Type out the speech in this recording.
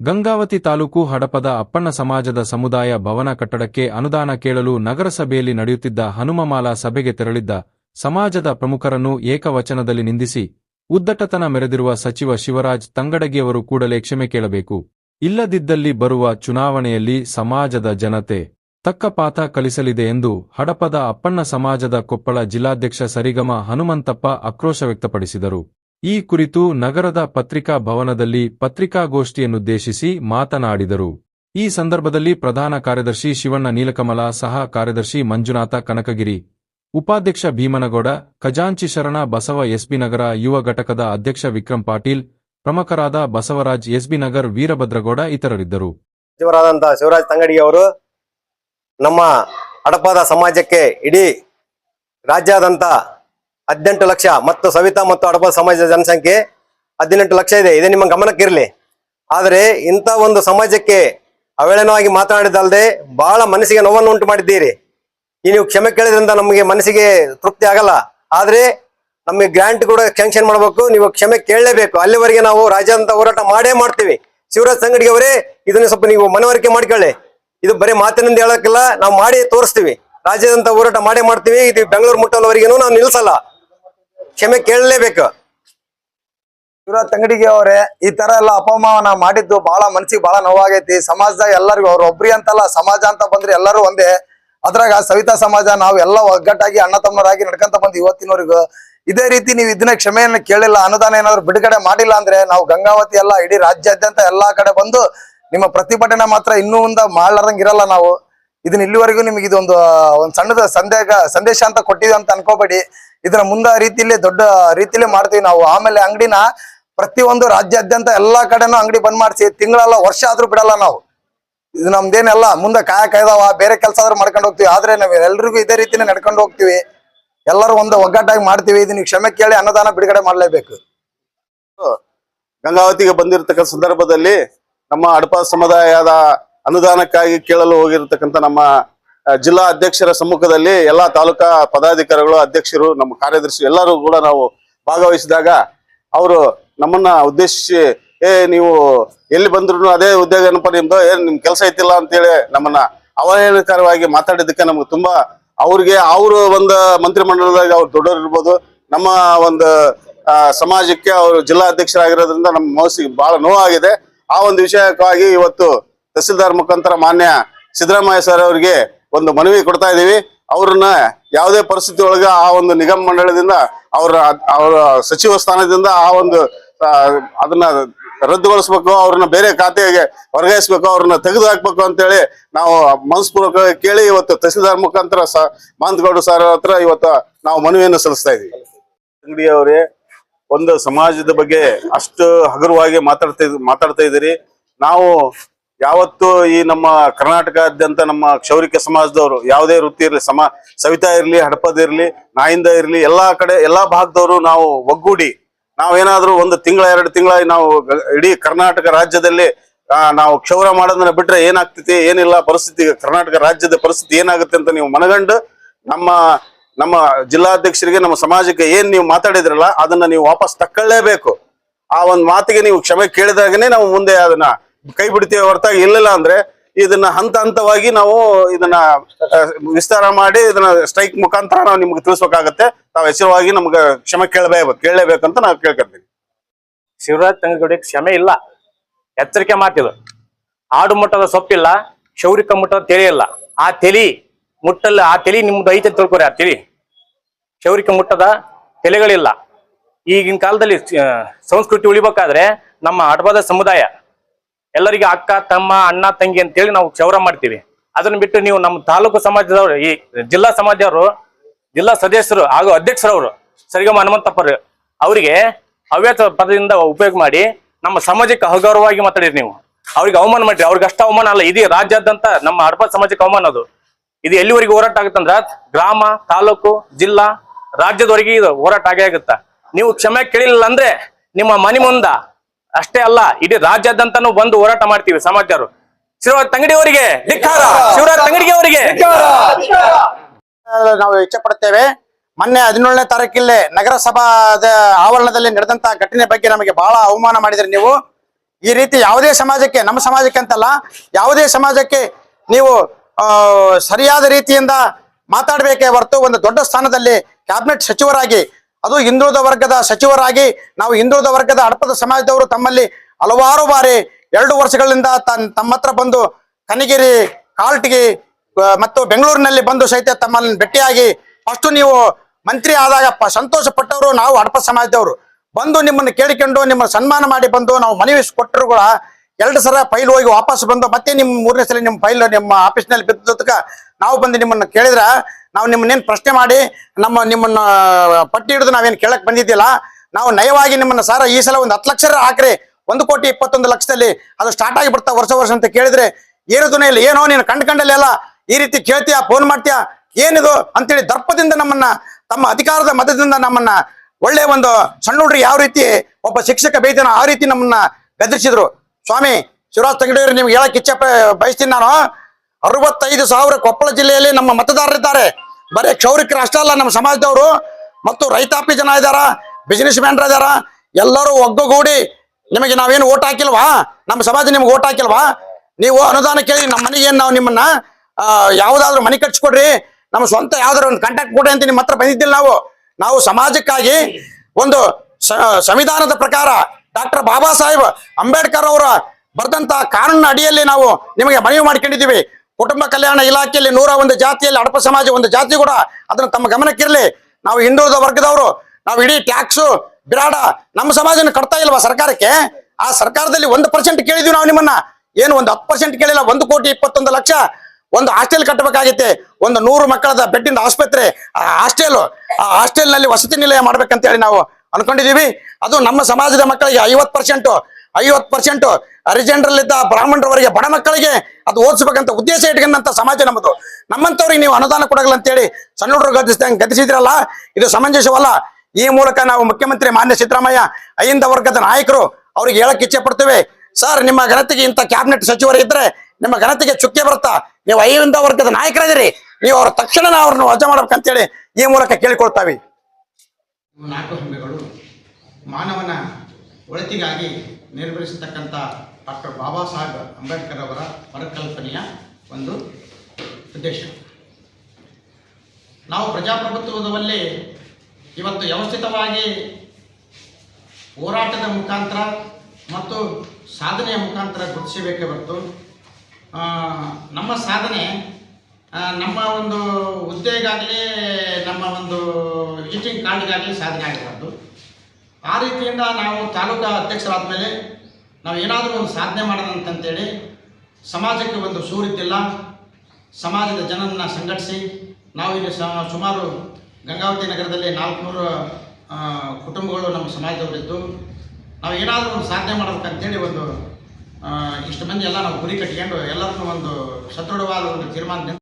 ಗಂಗಾವತಿ ತಾಲೂಕು ಹಡಪದ ಅಪ್ಪಣ್ಣ ಸಮಾಜದ ಸಮುದಾಯ ಭವನ ಕಟ್ಟಡಕ್ಕೆ ಅನುದಾನ ಕೇಳಲು ನಗರಸಭೆಯಲ್ಲಿ ನಡೆಯುತ್ತಿದ್ದ ಹನುಮಮಾಲಾ ಸಭೆಗೆ ತೆರಳಿದ್ದ ಸಮಾಜದ ಪ್ರಮುಖರನ್ನು ಏಕವಚನದಲ್ಲಿ ನಿಂದಿಸಿ ಉದ್ದಟತನ ಮೆರೆದಿರುವ ಸಚಿವ ಶಿವರಾಜ್ ತಂಗಡಗಿಯವರು ಕೂಡಲೇ ಕ್ಷಮೆ ಕೇಳಬೇಕು. ಇಲ್ಲದಿದ್ದಲ್ಲಿ ಬರುವ ಚುನಾವಣೆಯಲ್ಲಿ ಸಮಾಜದ ಜನತೆ ತಕ್ಕ ಪಾಠ ಕಲಿಸಲಿದೆ ಎಂದು ಹಡಪದ ಅಪ್ಪಣ್ಣ ಸಮಾಜದ ಕೊಪ್ಪಳ ಜಿಲ್ಲಾಧ್ಯಕ್ಷ ಸರಿಗಮ ಹನುಮಂತಪ್ಪ ಆಕ್ರೋಶ ವ್ಯಕ್ತಪಡಿಸಿದರು. ಈ ಕುರಿತು ನಗರದ ಪತ್ರಿಕಾ ಭವನದಲ್ಲಿ ಪತ್ರಿಕಾಗೋಷ್ಠಿಯನ್ನುದ್ದೇಶಿಸಿ ಮಾತನಾಡಿದರು. ಈ ಸಂದರ್ಭದಲ್ಲಿ ಪ್ರಧಾನ ಕಾರ್ಯದರ್ಶಿ ಶಿವಣ್ಣ ನೀಲಕಮಲ ಸಹ ಕಾರ್ಯದರ್ಶಿ ಮಂಜುನಾಥ ಕನಕಗಿರಿ, ಉಪಾಧ್ಯಕ್ಷ ಭೀಮನಗೌಡ, ಖಜಾಂಚಿ ಶರಣ ಬಸವ ಎಸ್ಬಿ ನಗರ ಯುವ ಘಟಕದ ಅಧ್ಯಕ್ಷ ವಿಕ್ರಂ ಪಾಟೀಲ್, ಪ್ರಮುಖರಾದ ಬಸವರಾಜ್ ಎಸ್ಬಿ ನಗರ್ ವೀರಭದ್ರಗೌಡ ಇತರರಿದ್ದರು. ಸಚಿವರಾದಂತಹ ಶಿವರಾಜ್ ತಂಗಡಿ ಅವರು ನಮ್ಮ ಹಡಪದ ಸಮಾಜಕ್ಕೆ ಇಡೀ ರಾಜ್ಯಾದ್ಯಂತ ಹದಿನೆಂಟು ಲಕ್ಷ. ಮತ್ತು ಸವಿತಾ ಮತ್ತು ಅಡಬ ಸಮಾಜದ ಜನಸಂಖ್ಯೆ ಹದಿನೆಂಟು ಲಕ್ಷ ಇದೆ. ಇದು ನಿಮ್ಮ ಗಮನಕ್ಕಿರಲಿ. ಆದರೆ ಇಂಥ ಒಂದು ಸಮಾಜಕ್ಕೆ ಅವೇಳನವಾಗಿ ಮಾತನಾಡಿದಲ್ಲದೆ ಬಹಳ ಮನಸ್ಸಿಗೆ ನೋವನ್ನು ಉಂಟು ಮಾಡಿದ್ದೀರಿ. ಈ ನೀವು ಕ್ಷಮೆ ಕೇಳಿದ್ರಿಂದ ನಮಗೆ ಮನಸ್ಸಿಗೆ ತೃಪ್ತಿ ಆಗಲ್ಲ. ಆದರೆ ನಮಗೆ ಗ್ರಾಂಟ್ ಕೂಡ ಸ್ಯಾಂಕ್ಷನ್ ಮಾಡಬೇಕು. ನೀವು ಕ್ಷಮೆ ಕೇಳಲೇಬೇಕು. ಅಲ್ಲಿವರೆಗೆ ನಾವು ರಾಜ್ಯಾದ್ಯಂತ ಹೋರಾಟ ಮಾಡೇ ಮಾಡ್ತೀವಿ. ಶಿವರಾಜ್ ಸಂಗಡಿ ಅವರೇ ಇದನ್ನ ಸ್ವಲ್ಪ ನೀವು ಮನವರಿಕೆ ಮಾಡ್ಕೊಳ್ಳಿ. ಇದು ಬರೀ ಮಾತಿನಿಂದ ಹೇಳಕ್ಕಿಲ್ಲ. ನಾವು ಮಾಡಿ ತೋರಿಸ್ತೀವಿ. ರಾಜ್ಯಾದ್ಯಂತ ಹೋರಾಟ ಮಾಡೇ ಮಾಡ್ತೀವಿ. ಇದು ಬೆಂಗಳೂರು ಮುಟ್ಟೋವರೆಗೂ ನಾವು ನಿಲ್ಸಲ್ಲ. ಕ್ಷಮೆ ಕೇಳಲೇಬೇಕು. ಇವರ ತಂಗಡಿಗೆ ಅವರೇ, ಈ ತರ ಎಲ್ಲ ಅಪಮಾನ ಮಾಡಿದ್ದು ಬಹಳ ಮನ್ಸಿಗೆ ಬಹಳ ನೋವಾಗೈತಿ. ಸಮಾಜದಾಗ ಎಲ್ಲರಿಗೂ, ಅವ್ರ ಒಬ್ರಿ ಅಂತಲ್ಲ, ಸಮಾಜ ಅಂತ ಬಂದ್ರೆ ಎಲ್ಲರೂ ಒಂದೇ. ಅದ್ರಾಗ ಸವಿತಾ ಸಮಾಜ, ನಾವು ಎಲ್ಲ ಒಗ್ಗಟ್ಟಾಗಿ ಅಣ್ಣ ತಮ್ಮರಾಗಿ ನಡ್ಕೊಂತ ಬಂದ್ ಇವತ್ತಿನವರೆಗೂ. ಇದೇ ರೀತಿ ನೀವು ಇದನ್ನ ಕ್ಷಮೆಯನ್ನು ಕೇಳಿಲ್ಲ, ಅನುದಾನ ಏನಾದ್ರು ಬಿಡುಗಡೆ ಮಾಡಿಲ್ಲ ಅಂದ್ರೆ ನಾವು ಗಂಗಾವತಿ ಎಲ್ಲ, ಇಡೀ ರಾಜ್ಯಾದ್ಯಂತ ಎಲ್ಲಾ ಕಡೆ ಬಂದು ನಿಮ್ಮ ಪ್ರತಿಭಟನೆ ಮಾತ್ರ ಇನ್ನೂ ಮುಂದೆ ಮಾಡ್ಲಾರ್ದಂಗ್ ಇರಲ್ಲ ನಾವು. ಇದನ್ನ ಇಲ್ಲಿವರೆಗೂ ನಿಮಗೆ ಇದೊಂದು ಒಂದು ಸಣ್ಣದ ಸಂದೇಹ ಸಂದೇಶ ಅಂತ ಕೊಟ್ಟಿದೆ ಅಂತ ಅನ್ಕೋಬೇಡಿ. ಇದನ್ನ ಮುಂದ ರೀತಿಲಿ ದೊಡ್ಡ ರೀತಿಯಲ್ಲಿ ಮಾಡ್ತೀವಿ ನಾವು. ಆಮೇಲೆ ಅಂಗಡಿನ ಪ್ರತಿಯೊಂದು ರಾಜ್ಯಾದ್ಯಂತ ಎಲ್ಲಾ ಕಡೆನೂ ಅಂಗಡಿ ಬಂದ್ ಮಾಡಿಸಿ, ತಿಂಗಳಲ್ಲ, ವರ್ಷ ಆದ್ರೂ ಬಿಡಲ್ಲ ನಾವು. ಇದು ನಮ್ದೇನೆಲ್ಲ, ಮುಂದೆ ಕಾಯ ಕಾಯ್ದಾವ, ಬೇರೆ ಕೆಲಸ ಆದ್ರೂ ಮಾಡ್ಕೊಂಡು ಹೋಗ್ತೀವಿ. ಆದ್ರೆ ನಾವ್ ಎಲ್ರಿಗೂ ಇದೇ ರೀತಿನೇ ನಡ್ಕೊಂಡು ಹೋಗ್ತೀವಿ. ಎಲ್ಲರೂ ಒಂದು ಒಗ್ಗಟ್ಟಾಗಿ ಮಾಡ್ತೀವಿ. ಇದನ್ನ ಕ್ಷಮೆ ಕೇಳಿ ಅನ್ನದಾನ ಬಿಡುಗಡೆ ಮಾಡ್ಲೇಬೇಕು. ಗಂಗಾವತಿಗೆ ಬಂದಿರತಕ್ಕ ಸಂದರ್ಭದಲ್ಲಿ ನಮ್ಮ ಅಡಪ ಸಮುದಾಯದ ಅನುದಾನಕ್ಕಾಗಿ ಕೇಳಲು ಹೋಗಿರತಕ್ಕಂಥ ನಮ್ಮ ಜಿಲ್ಲಾ ಅಧ್ಯಕ್ಷರ ಸಮ್ಮುಖದಲ್ಲಿ ಎಲ್ಲಾ ತಾಲೂಕಾ ಪದಾಧಿಕಾರಿಗಳು, ಅಧ್ಯಕ್ಷರು, ನಮ್ಮ ಕಾರ್ಯದರ್ಶಿ ಎಲ್ಲರೂ ಕೂಡ ನಾವು ಭಾಗವಹಿಸಿದಾಗ ಅವರು ನಮ್ಮನ್ನ ಉದ್ದೇಶಿಸಿ, ಏ, ನೀವು ಎಲ್ಲಿ ಬಂದ್ರು ಅದೇ ಉದ್ಯೋಗ ಏನಪ್ಪ ನಿಮ್ದು? ಏನ್ ನಿಮ್ ಕೆಲಸ ಐತಿಲ್ಲ? ಅಂತೇಳಿ ನಮ್ಮನ್ನ ಅವಹೇಳನಕಾರವಾಗಿ ಮಾತಾಡಿದ್ದಕ್ಕೆ ನಮ್ಗೆ ತುಂಬಾ ಅವ್ರಿಗೆ, ಅವರು ಒಂದು ಮಂತ್ರಿಮಂಡಲದಾಗ ಅವ್ರು ದೊಡ್ಡವರು ಇರ್ಬೋದು. ನಮ್ಮ ಒಂದು ಸಮಾಜಕ್ಕೆ ಅವರು ಜಿಲ್ಲಾ ಅಧ್ಯಕ್ಷರಾಗಿರೋದ್ರಿಂದ ನಮ್ಮ ಮನಸ್ಸಿಗೆ ಬಹಳ ನೋವಾಗಿದೆ. ಆ ಒಂದು ವಿಷಯಕ್ಕಾಗಿ ಇವತ್ತು ತಹಸೀಲ್ದಾರ್ ಮುಖಾಂತರ ಮಾನ್ಯ ಸಿದ್ದರಾಮಯ್ಯ ಸರ್ ಅವರಿಗೆ ಒಂದು ಮನವಿ ಕೊಡ್ತಾ ಇದ್ದೀವಿ. ಅವ್ರನ್ನ ಯಾವುದೇ ಪರಿಸ್ಥಿತಿ ಒಳಗ ಆ ಒಂದು ನಿಗಮ ಮಂಡಳದಿಂದ ಅವರ ಅವರ ಸಚಿವ ಸ್ಥಾನದಿಂದ ಆ ಒಂದು ಅದನ್ನ ರದ್ದುಗೊಳಿಸ್ಬೇಕು, ಅವ್ರನ್ನ ಬೇರೆ ಖಾತೆಗೆ ವರ್ಗಾಯಿಸ್ಬೇಕು, ಅವ್ರನ್ನ ತೆಗೆದು ಹಾಕ್ಬೇಕು ಅಂತೇಳಿ ನಾವು ಮನಸ್ಪೂರ್ವಕ ಕೇಳಿ ಇವತ್ತು ತಹಸೀಲ್ದಾರ್ ಮುಖಾಂತರ ಸ ಮಾಂತಗೌಡ ಸರ್ ಹತ್ರ ಇವತ್ತು ನಾವು ಮನವಿಯನ್ನು ಸಲ್ಲಿಸ್ತಾ ಇದೀವಿ ಅಂಗಡಿ ಅವರೇ ಒಂದು ಸಮಾಜದ ಬಗ್ಗೆ ಅಷ್ಟು ಹಗುರವಾಗಿ ಮಾತಾಡ್ತಾ ಮಾತಾಡ್ತಾ ಇದ್ದೀರಿ. ನಾವು ಯಾವತ್ತು ಈ ನಮ್ಮ ಕರ್ನಾಟಕದಾದ್ಯಂತ ನಮ್ಮ ಕ್ಷೌರಿಕ ಸಮಾಜದವರು ಯಾವುದೇ ವೃತ್ತಿ ಇರಲಿ, ಸಮ, ಸವಿತಾ ಇರಲಿ, ಹಡಪದ ಇರಲಿ, ನಾಯಿಂದ ಇರಲಿ, ಎಲ್ಲಾ ಕಡೆ, ಎಲ್ಲಾ ಭಾಗದವರು ನಾವು ಒಗ್ಗೂಡಿ, ನಾವೇನಾದ್ರೂ ಒಂದು ತಿಂಗಳ, ಎರಡು ತಿಂಗಳ ನಾವು ಇಡೀ ಕರ್ನಾಟಕ ರಾಜ್ಯದಲ್ಲಿ ನಾವು ಕ್ಷೌರ ಮಾಡೋದನ್ನ ಬಿಟ್ರೆ ಏನಾಗ್ತೈತಿ, ಏನಿಲ್ಲ, ಪರಿಸ್ಥಿತಿ, ಕರ್ನಾಟಕ ರಾಜ್ಯದ ಪರಿಸ್ಥಿತಿ ಏನಾಗುತ್ತೆ ಅಂತ ನೀವು ಮನಗಂಡು ನಮ್ಮ ನಮ್ಮ ಜಿಲ್ಲಾಧ್ಯಕ್ಷರಿಗೆ, ನಮ್ಮ ಸಮಾಜಕ್ಕೆ ಏನ್ ನೀವು ಮಾತಾಡಿದ್ರಲ್ಲ, ಅದನ್ನ ನೀವು ವಾಪಸ್ ತಕ್ಕೊಳ್ಳೇಬೇಕು. ಆ ಒಂದು ಮಾತಿಗೆ ನೀವು ಕ್ಷಮೆ ಕೇಳಿದಾಗನೇ ನಾವು ಮುಂದೆ ಅದನ್ನ ಕೈ ಬಿಡ್ತೀವಿ ಹೊರತಾಗಿ ಇಲ್ಲಲ್ಲ ಅಂದ್ರೆ ಇದನ್ನ ಹಂತ ಹಂತವಾಗಿ ನಾವು ಇದನ್ನ ವಿಸ್ತಾರ ಮಾಡಿ ಇದನ್ನ ಸ್ಟ್ರೈಕ್ ಮುಖಾಂತರ ನಾವು ನಿಮ್ಗೆ ತಿಳಿಸ್ಬೇಕಾಗತ್ತೆ. ತಾವು ಹೆಸರುವಾಗಿ ನಮ್ಗೆ ಕ್ಷಮೆ ಕೇಳಬೇಕು ಕೇಳಲೇಬೇಕಂತ ನಾವು ಕೇಳ್ಕೊತೀವಿ. ಶಿವರಾಜ್ ತಂಗಡಿಗೆ ಕ್ಷಮೆ ಇಲ್ಲ. ಎಚ್ಚರಿಕೆ ಮಾತಿದು ಆಡು ಮುಟ್ಟದ ಸೊಪ್ಪಿಲ್ಲ ಶೌರಿಕ ಮುಟ್ಟದ ತೆಲಿ ಇಲ್ಲ. ಆ ತೆಲಿ ಮುಟ್ಟಲ್ಲ, ಆ ತೆಲಿ ನಿಮ್ದು ಐತೆ ತಿಳ್ಕೊರಿ, ಆ ತೆಲಿ. ಶೌರಿಕ ಮುಟ್ಟದ ತೆಲೆಗಳಿಲ್ಲ. ಈಗಿನ ಕಾಲದಲ್ಲಿ ಸಂಸ್ಕೃತಿ ಉಳಿಬೇಕಾದ್ರೆ ನಮ್ಮ ಅಡಬದ ಸಮುದಾಯ ಎಲ್ಲರಿಗೆ ಅಕ್ಕ, ತಮ್ಮ, ಅಣ್ಣ, ತಂಗಿ ಅಂತೇಳಿ ನಾವು ಕ್ಷೌರ ಮಾಡ್ತೀವಿ. ಅದನ್ನ ಬಿಟ್ಟು ನೀವು ನಮ್ಮ ತಾಲೂಕು ಸಮಾಜದವರು, ಈ ಜಿಲ್ಲಾ ಸಮಾಜದವರು, ಜಿಲ್ಲಾ ಸದಸ್ಯರು ಹಾಗೂ ಅಧ್ಯಕ್ಷರವರು, ಸರಿಗಮ ಹನುಮಂತಪ್ಪರು, ಅವರಿಗೆ ಅವ್ಯಾತ ಪದದಿಂದ ಉಪಯೋಗ ಮಾಡಿ ನಮ್ಮ ಸಮಾಜಕ್ಕೆ ಅಗೌರವವಾಗಿ ಮಾತಾಡಿರಿ ನೀವು. ಅವ್ರಿಗೆ ಅವಮಾನ ಮಾಡಿರಿ. ಅವ್ರಿಗೆ ಅಷ್ಟ ಅವಮಾನ ಅಲ್ಲ. ಇದೇ ರಾಜ್ಯಾದ್ಯಂತ ನಮ್ಮ ಹಡಪ ಸಮಾಜಕ್ಕೆ ಅವಮಾನ ಅದು. ಇದು ಎಲ್ಲಿವರೆಗೆ ಹೋರಾಟ ಆಗುತ್ತಂದ್ರ ಗ್ರಾಮ, ತಾಲೂಕು, ಜಿಲ್ಲಾ, ರಾಜ್ಯದವರೆಗೆ ಇದು ಹೋರಾಟ ಆಗೇ ಆಗುತ್ತ. ನೀವು ಕ್ಷಮೆ ಕೇಳಿಲ್ಲ ಅಂದ್ರೆ ನಿಮ್ಮ ಮನೆ ಮುಂದ ಅಷ್ಟೇ ಅಲ್ಲ, ಇಡೀ ರಾಜ್ಯಾದ್ಯಂತನೂ ಬಂದು ಹೋರಾಟ ಮಾಡ್ತೀವಿ ಸಮಾಜರು ಶಿವರಾಜ್ ತಂಗಡಿ ಅವರಿಗೆ ಶಿವರಾಜ್ ತಂಗಡಿ ಅವರಿಗೆ ನಾವು ಇಚ್ಛೆ ಪಡ್ತೇವೆ ಮೊನ್ನೆ ಹದಿನೇಳನೇ ತಾರೀಕಿಲ್ಲೇ ನಗರಸಭಾದ ಆವರಣದಲ್ಲಿ ನಡೆದಂತ ಘಟನೆ ಬಗ್ಗೆ ನಮಗೆ ಬಹಳ ಅವಮಾನ ಮಾಡಿದ್ರಿ ನೀವು. ಈ ರೀತಿ ಯಾವುದೇ ಸಮಾಜಕ್ಕೆ, ನಮ್ಮ ಸಮಾಜಕ್ಕೆ ಅಂತಲ್ಲ, ಯಾವುದೇ ಸಮಾಜಕ್ಕೆ ನೀವು ಸರಿಯಾದ ರೀತಿಯಿಂದ ಮಾತಾಡಬೇಕೇ ಹೊರತು ಒಂದು ದೊಡ್ಡ ಸ್ಥಾನದಲ್ಲಿ ಕ್ಯಾಬಿನೆಟ್ ಸಚಿವರಾಗಿ ಅದು ಹಿಂದುಳಿದ ವರ್ಗದ ಸಚಿವರಾಗಿ ನಾವು ಹಿಂದುಳಿದ ವರ್ಗದ ಅಡಪದ ಸಮಾಜದವರು ತಮ್ಮಲ್ಲಿ ಹಲವಾರು ಬಾರಿ ಎರಡು ವರ್ಷಗಳಿಂದ ತಮ್ಮ ಹತ್ರ ಬಂದು ಕನಗಿರಿ, ಕಾಲ್ಟಿಗೆ ಮತ್ತು ಬೆಂಗಳೂರಿನಲ್ಲಿ ಬಂದು ಸಹಿತ ತಮ್ಮನ್ನು ಭೇಟಿಯಾಗಿ ಫಸ್ಟ್ ನೀವು ಮಂತ್ರಿ ಆದಾಗ ಸಂತೋಷ ಪಟ್ಟವರು ನಾವು ಅಡಪ ಸಮಾಜದವರು. ಬಂದು ನಿಮ್ಮನ್ನು ಕೇಳಿಕೊಂಡು ನಿಮ್ಮ ಸನ್ಮಾನ ಮಾಡಿ ಬಂದು ನಾವು ಮನವಿ ಕೊಟ್ಟರು ಕೂಡ ಎರಡು ಸಲ ಫೈಲ್ ಹೋಗಿ ವಾಪಸ್ ಬಂದು ಮತ್ತೆ ನಿಮ್ಮ ಮೂರನೇ ಸಲ ನಿಮ್ಮ ಫೈಲ್ ನಿಮ್ಮ ಆಫೀಸ್ನಲ್ಲಿ ಬಿದ್ದದಕ್ಕ ನಾವು ಬಂದು ನಿಮ್ಮನ್ನ ಕೇಳಿದ್ರ, ನಾವು ನಿಮ್ಮನ್ನೇನು ಪ್ರಶ್ನೆ ಮಾಡಿ, ನಮ್ಮ ನಿಮ್ಮನ್ನ ಪಟ್ಟಿ ಹಿಡಿದು ನಾವೇನು ಕೇಳಕ್ ಬಂದಿದ್ದಿಲ್ಲ, ನಾವು ನಯವಾಗಿ ನಿಮ್ಮನ್ನ ಸಾರ ಈ ಸಲ ಒಂದು ಹತ್ತು ಲಕ್ಷ ಹಾಕ್ರಿ, ಒಂದು ಕೋಟಿ ಇಪ್ಪತ್ತೊಂದು ಲಕ್ಷದಲ್ಲಿ ಅದು ಸ್ಟಾರ್ಟ್ ಆಗಿ ಬರ್ತಾ ವರ್ಷ ವರ್ಷ ಅಂತ ಕೇಳಿದ್ರೆ ಏನುದನೇ ಇಲ್ಲ ಏನೋ ನೀನು ಕಂಡು ಕಂಡಲ್ಲಿ ಅಲ್ಲ, ಈ ರೀತಿ ಕೇಳ್ತೀಯ ಫೋನ್ ಮಾಡ್ತೀಯ, ಏನಿದು ಅಂತೇಳಿ ದರ್ಪದಿಂದ ನಮ್ಮನ್ನ, ತಮ್ಮ ಅಧಿಕಾರದ ಮತದಿಂದ ನಮ್ಮನ್ನ ಒಳ್ಳೆ ಒಂದು ಸಣ್ಣ ಹುಡ್ರಿ ಯಾವ ರೀತಿ, ಒಬ್ಬ ಶಿಕ್ಷಕ ಬೈತಾನೋ ಆ ರೀತಿ ನಮ್ಮನ್ನ ಬೆದರಿಸಿದ್ರು ಸ್ವಾಮಿ, ಶಿವರಾಜ್ ತಂಗಡಿಯವರು ನಿಮ್ಗೆ ಹೇಳಕ್ ಇಚ್ಛೆ ಬಯಸ್ತೀನಿ ನಾನು. ಅರವತ್ತೈದು ಸಾವಿರ ಕೊಪ್ಪಳ ಜಿಲ್ಲೆಯಲ್ಲಿ ನಮ್ಮ ಮತದಾರರಿದ್ದಾರೆ. ಬರೀ ಕ್ಷೌರಿಕರು ಅಷ್ಟೇ ಅಲ್ಲ, ನಮ್ಮ ಸಮಾಜದವರು ಮತ್ತು ರೈತಾಪಿ ಜನ ಇದ್ದಾರ ಬಿಸ್ನೆಸ್ ಮ್ಯಾನ್ರ ಇದಾರ ಎಲ್ಲರೂ ಒಗ್ಗಗೂಡಿ ನಿಮಗೆ ನಾವೇನು ಓಟ್ ಹಾಕಿಲ್ವಾ? ನಮ್ಮ ಸಮಾಜ ನಿಮ್ಗೆ ಓಟ್ ಹಾಕಿಲ್ವಾ? ನೀವು ಅನುದಾನ ಕೇಳಿ ನಮ್ಮ ಮನೆಗೆ ಏನ್ ನಾವು ನಿಮ್ಮನ್ನ ಯಾವುದಾದ್ರೂ ಮನೆ ಕಟ್ಸ್ಕೊಡ್ರಿ. ನಮ್ಮ ಸ್ವಂತ ಯಾವ್ದಾದ್ರು ಒಂದು ಕಾಂಟ್ಯಾಕ್ಟ್ ಕೊಡ್ರಿ ಅಂತ ನಿಮ್ಮ ಹತ್ರ ಬಂದಿದ್ದಿಲ್ಲ ನಾವು. ನಾವು ಸಮಾಜಕ್ಕಾಗಿ ಒಂದು ಸಂವಿಧಾನದ ಪ್ರಕಾರ ಡಾಕ್ಟರ್ ಬಾಬಾ ಸಾಹೇಬ್ ಅಂಬೇಡ್ಕರ್ ಅವರ ಬರೆದಂತ ಕಾನೂನಿನ ಅಡಿಯಲ್ಲಿ ನಾವು ನಿಮಗೆ ಮನವಿ ಮಾಡ್ಕೊಂಡಿದ್ದೀವಿ. ಕುಟುಂಬ ಕಲ್ಯಾಣ ಇಲಾಖೆಯಲ್ಲಿ ನೂರ ಒಂದು ಜಾತಿಯಲ್ಲಿ ಅಡಪ ಸಮಾಜ ಒಂದು ಜಾತಿ ಕೂಡ ಅದನ್ನು ತಮ್ಮ ಗಮನಕ್ಕಿರಲಿ. ನಾವು ಹಿಂದುಳಿದ ವರ್ಗದವರು, ನಾವು ಇಡೀ ಟ್ಯಾಕ್ಸು, ಬಿರಾಡ ನಮ್ಮ ಸಮಾಜನ ಕಟ್ತಾ ಇಲ್ವಾ ಸರ್ಕಾರಕ್ಕೆ? ಆ ಸರ್ಕಾರದಲ್ಲಿ ಒಂದು ಪರ್ಸೆಂಟ್ ಕೇಳಿದ್ವಿ ನಾವು ನಿಮ್ಮನ್ನ. ಏನು ಒಂದು ಹತ್ತು ಪರ್ಸೆಂಟ್ ಕೇಳಿಲ್ಲ, ಒಂದು ಕೋಟಿ ಇಪ್ಪತ್ತೊಂದು ಲಕ್ಷ ಒಂದು ಹಾಸ್ಟೆಲ್ ಕಟ್ಟಬೇಕಾಗಿತ್ತೆ. ಒಂದು ನೂರು ಮಕ್ಕಳದ ಬೆಡ್ಡಿಂದ ಆಸ್ಪತ್ರೆ, ಆ ಹಾಸ್ಟೆಲ್ ಆ ಹಾಸ್ಟೆಲ್ನಲ್ಲಿ ವಸತಿ ನಿಲಯ ಮಾಡ್ಬೇಕಂತ ಹೇಳಿ ನಾವು ಅನ್ಕೊಂಡಿದೀವಿ. ಅದು ನಮ್ಮ ಸಮಾಜದ ಮಕ್ಕಳಿಗೆ ಐವತ್ ಪರ್ಸೆಂಟ್ ಐವತ್ ಪರ್ಸೆಂಟ್ ಹರಿಜನರಲ್ಲಿದ್ದ ಬ್ರಾಹ್ಮಣರವರಿಗೆ, ಬಡ ಮಕ್ಕಳಿಗೆ ಅದು ಓದಿಸ್ಬೇಕಂತ ಉದ್ದೇಶ ಇಟ್ಕೊಂಡಂತ ಸಮಾಜ ನಮ್ಮದು. ನಮ್ಮಂತವ್ರಿಗೆ ನೀವು ಅನುದಾನ ಕೊಡಗಲ್ಲ ಅಂತೇಳಿ ಸಣ್ಣ ಹುಡುಗರು ಗದ್ದಿಸ್ತ ಗತಿಸಿದ್ರಲ್ಲ ಇದು ಸಮಂಜಸವಲ್ಲ. ಈ ಮೂಲಕ ನಾವು ಮುಖ್ಯಮಂತ್ರಿ ಮಾನ್ಯ ಸಿದ್ದರಾಮಯ್ಯ ಅಹಿಂದ ವರ್ಗದ ನಾಯಕರು ಅವ್ರಿಗೆ ಹೇಳಕ್ ಇಚ್ಛೆ ಪಡ್ತೇವೆ. ಸರ್, ನಿಮ್ಮ ಘನತೆಗೆ ಇಂಥ ಕ್ಯಾಬಿನೆಟ್ ಸಚಿವರು ಇದ್ರೆ ನಿಮ್ಮ ಘನತೆಗೆ ಚುಕ್ಕೆ ಬರುತ್ತಾ? ನೀವು ಅಹಿಂದ ವರ್ಗದ ನಾಯಕರಾದಿರಿ ನೀವು ಅವ್ರ ತಕ್ಷಣ ಅವ್ರನ್ನ ವಜಾ ಮಾಡ್ಬೇಕಂತೇಳಿ ಈ ಮೂಲಕ ಕೇಳಿಕೊಳ್ತಾವೆ. ಮಾನವನ ಒಳಿತಿಗಾಗಿ ನಿರ್ವಹಿಸತಕ್ಕಂಥ ಡಾಕ್ಟರ್ ಬಾಬಾ ಸಾಹೇಬ್ ಅಂಬೇಡ್ಕರ್ ಅವರ ಪರಿಕಲ್ಪನೆಯ ಒಂದು ಉದ್ದೇಶ. ನಾವು ಪ್ರಜಾಪ್ರಭುತ್ವದಲ್ಲಿ ಇವತ್ತು ವ್ಯವಸ್ಥಿತವಾಗಿ ಹೋರಾಟದ ಮುಖಾಂತರ ಮತ್ತು ಸಾಧನೆಯ ಮುಖಾಂತರ ಗುರುತಿಸಬೇಕೆ ಹೊರತು ನಮ್ಮ ಸಾಧನೆ ನಮ್ಮ ಒಂದು ಹುದ್ದೆಗಾಗಲಿ ನಮ್ಮ ಒಂದು ವಿಸಿಟಿಂಗ್ ಕಾರ್ಡ್ಗಾಗಲಿ ಸಾಧನೆ ಆಗಬಾರ್ದು. ಆ ರೀತಿಯಿಂದ ನಾವು ತಾಲೂಕಾ ಅಧ್ಯಕ್ಷರಾದ ಮೇಲೆ ನಾವು ಏನಾದರೂ ಒಂದು ಸಾಧನೆ ಮಾಡೋಣ ಅಂತಂತೇಳಿ ಸಮಾಜಕ್ಕೆ ಒಂದು ಸೂರಿದ್ದಿಲ್ಲ. ಸಮಾಜದ ಜನರನ್ನು ಸಂಘಟಿಸಿ ನಾವು ಸ ಸುಮಾರು ಗಂಗಾವತಿ ನಗರದಲ್ಲಿ ನಾಲ್ಕುನೂರು ಕುಟುಂಬಗಳು ನಮ್ಮ ಸಮಾಜದವರಿದ್ದು ನಾವು ಏನಾದರೂ ಒಂದು ಸಾಧನೆ ಮಾಡೋದಕ್ಕಂತೇಳಿ ಒಂದು ಇಷ್ಟು ಮಂದಿ ಎಲ್ಲ ನಾವು ಗುರಿ ಕಟ್ಕೊಂಡು ಎಲ್ಲರನ್ನೂ ಒಂದು ಸದೃಢವಾದ ಒಂದು ತೀರ್ಮಾನದಿಂದ